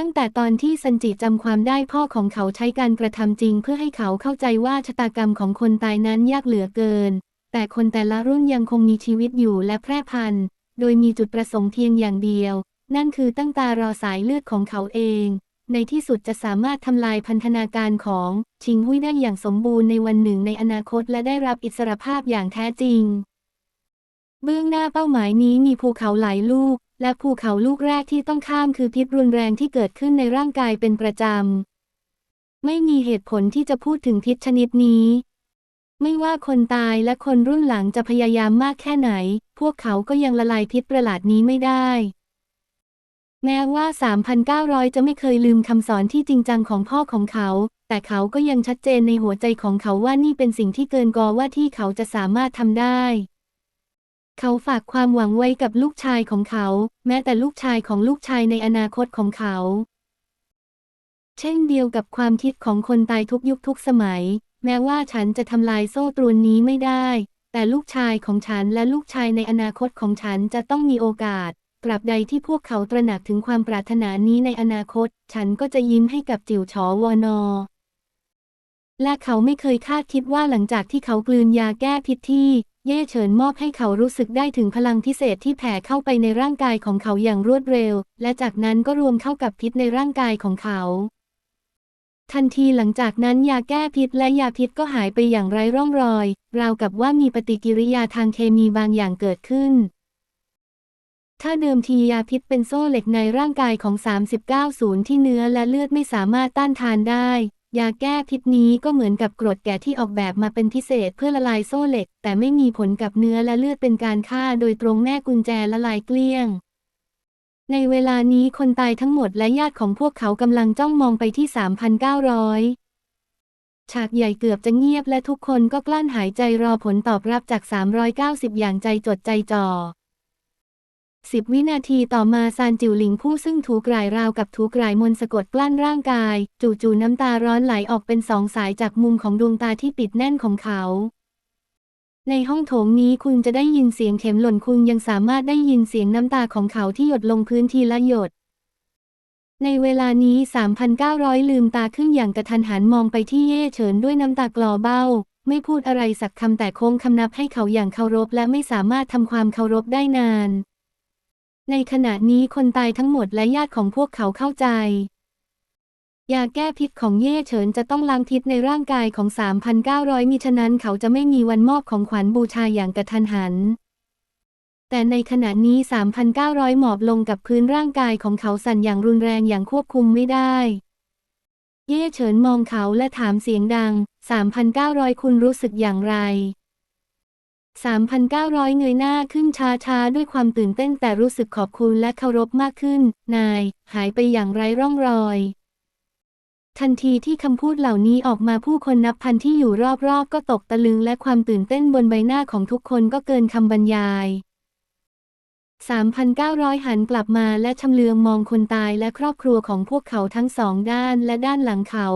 ตั้งแต่ตอนที่ซันจิจำความได้พ่อของเขาใช้การกระทำจริง เพื่อให้เขาเข้าใจว่าชะตากรรมของคนตายนั้นยากเหลือเกิน แต่คนแต่ละรุ่นยังคงมีชีวิตอยู่และแพร่พันธุ์ โดยมีจุดประสงค์เพียงอย่างเดียว นั่นคือตั้งตารอสายเลือดของเขาเอง ในที่สุดจะสามารถทำลายพันธนาการของชิงหุยได้อย่างสมบูรณ์ในวันหนึ่งในอนาคตและได้รับอิสรภาพอย่างแท้จริง เบื้องหน้าเป้าหมายนี้มีภูเขาหลายลูก และภูเขาลูกแรกที่ต้องข้ามคือพิษรุนแรงที่เกิดขึ้นในร่างกายเป็นประจำ ไม่มีเหตุผลที่จะพูดถึงพิษชนิดนี้ ไม่ว่าคนตายและคนรุ่นหลังจะพยายามมากแค่ไหน พวกเขาก็ยังละลายพิษประหลาดนี้ไม่ได้ แม้ว่า 3,900 จะไม่เคยลืมคำสอนที่จริงจังของพ่อของเขา แต่เขาก็ยังชัดเจนในหัวใจของเขาว่านี่เป็นสิ่งที่เกินกว่าว่าที่เขาจะสามารถทำได้ เขาฝากความหวังไว้กับลูกชายของเขา แม้แต่ลูกชายของลูกชายในอนาคตของเขา เช่นเดียวกับความคิดของคนตายทุกยุคทุกสมัย แม้ว่าฉันจะทำลายโซ่ตรวนนี้ไม่ได้ แต่ลูกชายของฉันและลูกชายในอนาคตของฉันจะต้องมีโอกาสตราบใดที่พวกเขาตระหนักถึงความปรารถนานี้ในอนาคต ฉันก็จะยิ้มให้กับจิ๋วฉอวอนอและเขาไม่เคยคาดคิดว่าหลังจากที่เขากลืนยาแก้พิษที่ เย่เฉินมอบให้เขารู้สึกได้ถึงพลังพิเศษที่แผ่เข้าไปในร่างกายของเขาอย่างรวดเร็ว และจากนั้นก็รวมเข้ากับพิษในร่างกายของเขา ทันทีหลังจากนั้นยาแก้พิษและยาพิษก็หายไปอย่างไร้ร่องรอย ราวกับว่ามีปฏิกิริยาทางเคมีบางอย่างเกิดขึ้น ถ้าเดิมทียาพิษเป็นโซ่เหล็กในร่างกายของ 39ศูนย์ที่เนื้อและเลือดไม่สามารถต้านทานได้ ยาแก้พิษนี้ก็เหมือนกับกรดแก่ที่ออกแบบมาเป็นพิเศษเพื่อละลายโซ่เหล็ก แต่ไม่มีผลกับเนื้อและเลือดเป็นการฆ่าโดยตรงแม่กุญแจละลายเกลี้ยง ในเวลานี้คนตายทั้งหมดและญาติของพวกเขากำลังจ้องมองไปที่ 3,900 ฉากใหญ่เกือบจะเงียบและทุกคนก็กลั้นหายใจรอผลตอบรับจาก 390 อย่างใจจดใจจ่อ สิบวินาทีต่อมาซานจิวหลิงผู้ซึ่งถูกกร่ายราวกับถูกกร่ายมนสะกดกลั้นร่างกาย จู่ๆน้ำตาร้อนไหลออกเป็นสองสายจากมุมของดวงตาที่ปิดแน่นของเขา ในห้องโถงนี้คุณจะได้ยินเสียงเข็มหล่นคุณยังสามารถได้ยินเสียงน้ำตาของเขาที่หยดลงพื้นทีละหยด ในเวลานี้ 3,900 ลืมตาขึ้นอย่างกระทันหันมองไปที่เย่เฉินด้วยน้ำตากลอเบ้าไม่พูดอะไรสักคำแต่โค้งคำนับให้เขาอย่างเคารพและไม่สามารถทำความเคารพได้นาน ในขณะนี้คนตายทั้งหมดและญาติของพวกเขาเข้าใจ ยาแก้พิษของเย่เฉินจะต้องล้างพิษในร่างกายของ 3,900 มิฉะนั้นเขาจะไม่มีวันมอบของขวัญบูชาอย่างกระทันหัน แต่ในขณะนี้ 3,900 หมอบลงกับพื้นร่างกายของเขาสั่นอย่างรุนแรงอย่างควบคุมไม่ได้ เย่เฉินมองเขาและถามเสียงดัง 3,900 คุณรู้สึกอย่างไร 3,900 เงยหน้าขึ้นช้าๆ ด้วยความตื่นเต้นแต่รู้สึกขอบคุณและเคารพมากขึ้น นาย หายไปอย่างไร้ร่องรอย ทันทีที่คำพูดเหล่านี้ออกมาผู้คนนับพันที่อยู่รอบๆ ก็ตกตะลึงและความตื่นเต้นบนใบหน้าของทุกคนก็เกินคำบรรยาย 3,900 หันกลับมาและชำเลืองมองคนตายและครอบครัวของพวกเขาทั้งสองด้านและด้านหลังเขา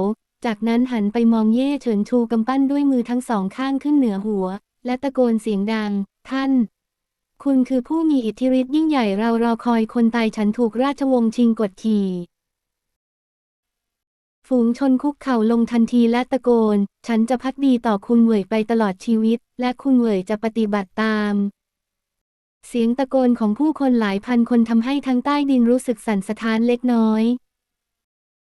จากนั้นหันไปมองเย่เฉินชูกำปั้นด้วยมือทั้งสองข้างขึ้นเหนือหัว และตะโกนเสียงดัง ท่าน คุณคือผู้มีอิทธิฤทธิ์ยิ่งใหญ่เรารอคอยคนตายฉันถูกราชวงศ์ชิงกดขี่ฝูงชนคุกเข่าลงทันทีและตะโกน ฉันจะพักดีต่อคุณเหวยไปตลอดชีวิต และคุณเหวยจะปฏิบัติตาม เสียงตะโกนของผู้คนหลายพันคนทำให้ทั้งใต้ดินรู้สึกสั่นสะท้านเล็กน้อย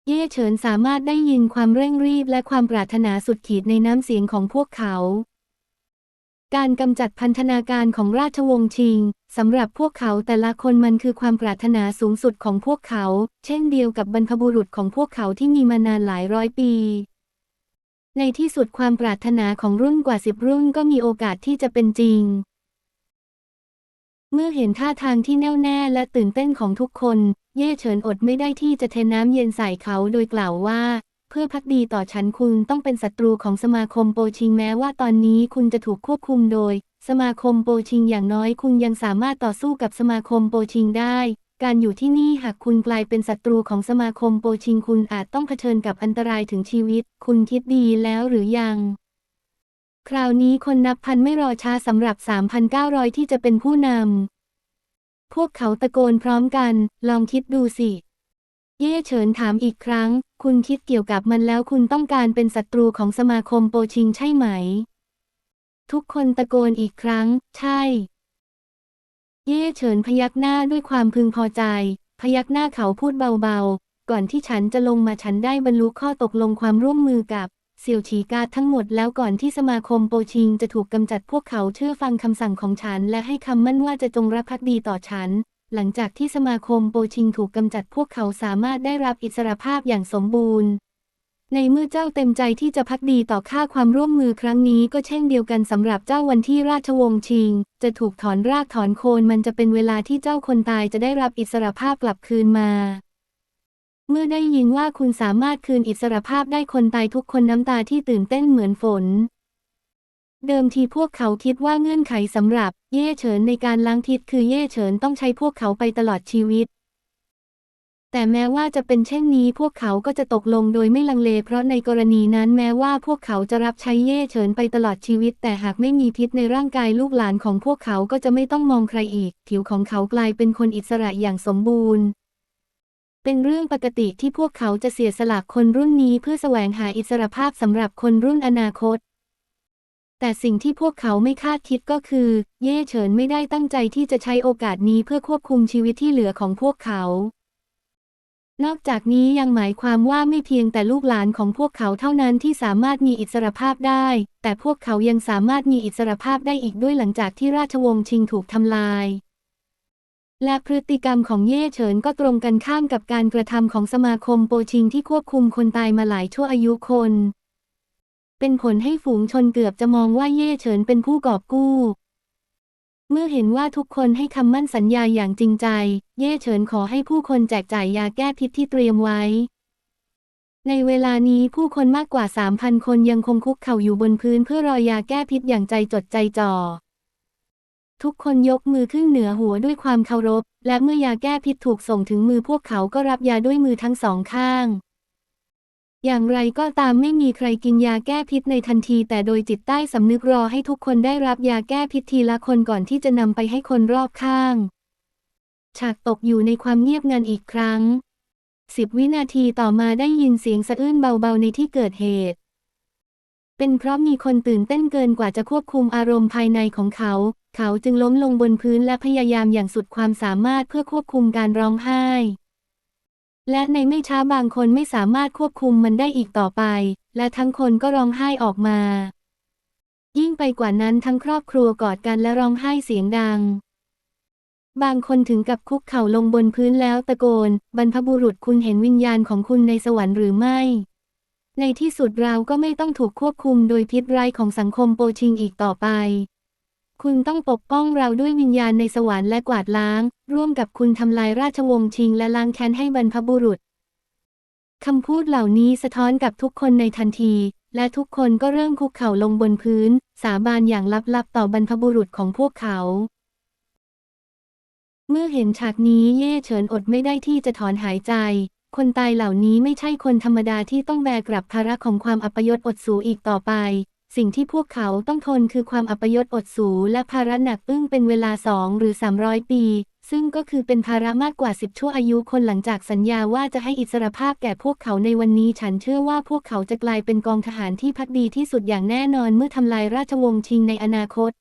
เย่เฉินสามารถได้ยินความเร่งรีบและความปรารถนาสุดขีดในน้ำเสียงของพวกเขา การกำจัดพันธนาการของราชวงศ์ชิงสำหรับพวกเขาแต่ละคนมันคือความปรารถนาสูงสุดของพวกเขา เช่นเดียวกับบรรพบุรุษของพวกเขาที่มีมานานหลายร้อยปี ในที่สุดความปรารถนาของรุ่นกว่าสิบรุ่นก็มีโอกาสที่จะเป็นจริง เมื่อเห็นท่าทางที่แน่วแน่และตื่นเต้นของทุกคน เย่เฉินอดไม่ได้ที่จะเทน้ำเย็นใส่เขาโดยกล่าวว่า เพื่อพักดีต่อฉันคุณต้องเป็นศัตรูของสมาคมโปชิงแม้ว่าตอนนี้คุณจะถูกควบคุมโดย สมาคมโปชิงอย่างน้อยคุณยังสามารถต่อสู้กับสมาคมโปชิงได้ การอยู่ที่นี่หากคุณกลายเป็นศัตรูของสมาคมโปชิงคุณอาจต้องเผชิญกับอันตรายถึงชีวิต คุณคิดดีแล้วหรือยังคราวนี้คนนับพันไม่รอช้าสำหรับ 3,900 ที่จะเป็นผู้นำ พวกเขาตะโกนพร้อมกัน ลองคิดดูสิ เย่เฉินถามอีกครั้ง คุณคิดเกี่ยวกับมันแล้วคุณต้องการเป็นศัตรูของสมาคมโปชิงใช่ไหม ทุกคนตะโกนอีกครั้ง ใช่ เย่เฉินพยักหน้าด้วยความพึงพอใจ พยักหน้าเขาพูดเบาๆ ก่อนที่ฉันจะลงมาฉันได้บรรลุข้อตกลงความร่วมมือกับเสี่ยวฉีกาทั้งหมดแล้วก่อนที่สมาคมโปชิงจะถูกกำจัดพวกเขาเชื่อฟังคำสั่งของฉัน และให้คำมั่นว่าจะจงรักภักดีต่อฉัน หลังจากที่สมาคมโปชิงถูกกำจัดพวกเขาสามารถได้รับอิสรภาพอย่างสมบูรณ์ ในเมื่อเจ้าเต็มใจที่จะพักดีต่อค่าความร่วมมือครั้งนี้ก็เช่นเดียวกันสำหรับเจ้าวันที่ราชวงศ์ชิง จะถูกถอนรากถอนโคนมันจะเป็นเวลาที่เจ้าคนตายจะได้รับอิสรภาพกลับคืนมาเมื่อได้ยินว่าคุณสามารถคืนอิสรภาพได้คนตายทุกคนน้ำตาที่ตื่นเต้นเหมือนฝน เดิมทีพวกเขาคิดว่าเงื่อนไขสำหรับ เย่เฉินในการล้างทิศคือเย่เฉินต้องใช้พวกเขาไปตลอดชีวิต แต่แม้ว่าจะเป็นเช่นนี้พวกเขาก็จะตกลงโดยไม่ลังเล เพราะในกรณีนั้นแม้ว่าพวกเขาจะรับใช้เย่เฉินไปตลอดชีวิต แต่หากไม่มีพิษในร่างกายลูกหลานของพวกเขาก็จะไม่ต้องมองใครอีก ผิวของเขากลายเป็นคนอิสระอย่างสมบูรณ์เป็นเรื่องปกติที่พวกเขาจะเสียสละคนรุ่นนี้เพื่อแสวงหาอิสรภาพสำหรับคนรุ่นอนาคต แต่สิ่งที่พวกเขาไม่คาดคิดก็คือ เย่เฉินไม่ได้ตั้งใจที่จะใช้โอกาสนี้เพื่อควบคุมชีวิตที่เหลือของพวกเขา นอกจากนี้ยังหมายความว่าไม่เพียงแต่ลูกหลานของพวกเขาเท่านั้นที่สามารถมีอิสรภาพได้ แต่พวกเขายังสามารถมีอิสรภาพได้อีกด้วยหลังจากที่ราชวงศ์ชิงถูกทำลาย และพฤติกรรมของเย่เฉินก็ตรงกันข้ามกับการกระทำของสมาคมโปชิงที่ควบคุมคนตายมาหลายชั่วอายุคน เป็นผลให้ฝูงชนเกือบจะมองว่าเย่เฉินเป็นผู้กอบกู้ เมื่อเห็นว่าทุกคนให้คำมั่นสัญญาอย่างจริงใจ เย่เฉินขอให้ผู้คนแจกจ่ายยาแก้พิษที่เตรียมไว้ ในเวลานี้ผู้คนมากกว่า 3,000 คนยังคงคุกเข่าอยู่บนพื้นเพื่อรอยาแก้พิษอย่างใจจดใจจ่อทุกคนยกมือขึ้นเหนือหัวด้วยความเคารพ และเมื่อยาแก้พิษถูกส่งถึงมือพวกเขาก็รับยาด้วยมือทั้งสองข้าง อย่างไรก็ตามไม่มีใครกินยาแก้พิษในทันที แต่โดยจิตใต้สำนึกรอให้ทุกคนได้รับยาแก้พิษทีละคนก่อนที่จะนำไปให้คนรอบข้าง ฉากตกอยู่ในความเงียบงันอีกครั้งสิบวินาทีต่อมาได้ยินเสียงสะอื้นเบาๆในที่เกิดเหตุ เป็นเพราะมีคนตื่นเต้นเกินกว่าจะควบคุมอารมณ์ภายในของเขา เขาจึงล้มลงบนพื้นและพยายามอย่างสุดความสามารถเพื่อควบคุมการร้องไห้ และในไม่ช้าบางคนไม่สามารถควบคุมมันได้อีกต่อไป และทั้งคนก็ร้องไห้ออกมา ยิ่งไปกว่านั้นทั้งครอบครัวกอดกันและร้องไห้เสียงดัง บางคนถึงกับคุกเข่าลงบนพื้นแล้วตะโกน บรรพบุรุษคุณเห็นวิญญาณของคุณในสวรรค์หรือไม่ ในที่สุดเราก็ไม่ต้องถูกควบคุมโดยพิษร้ายของสังคมโปชิงอีกต่อไป คุณต้องปกป้องเราด้วยวิญญาณในสวรรค์และกวาดล้าง ร่วมกับคุณทำลายราชวงศ์ชิงและล้างแค้นให้บรรพบุรุษ คำพูดเหล่านี้สะท้อนกับทุกคนในทันที และทุกคนก็เริ่มคุกเข่าลงบนพื้น สาบานอย่างลับๆต่อบรรพบุรุษของพวกเขา เมื่อเห็นฉากนี้เย่เฉินอดไม่ได้ที่จะถอนหายใจ คนตายเหล่านี้ไม่ใช่คนธรรมดาที่ต้องแบกรับภาระของความอัปยศอดสูอีกต่อไปสิ่งที่พวกเขาต้องทนคือความอัปยศอดสูและภาระหนักอึ้งเป็นเวลาสองหรือ300ปี ซึ่งก็คือเป็นภาระมากกว่า 10 ชั่วอายุคนหลังจากสัญญาว่าจะให้อิสรภาพแก่พวกเขาในวันนี้ ฉันเชื่อว่าพวกเขาจะกลายเป็นกองทหารที่พักดีที่สุดอย่างแน่นอนเมื่อทำลายราชวงศ์ชิงในอนาคต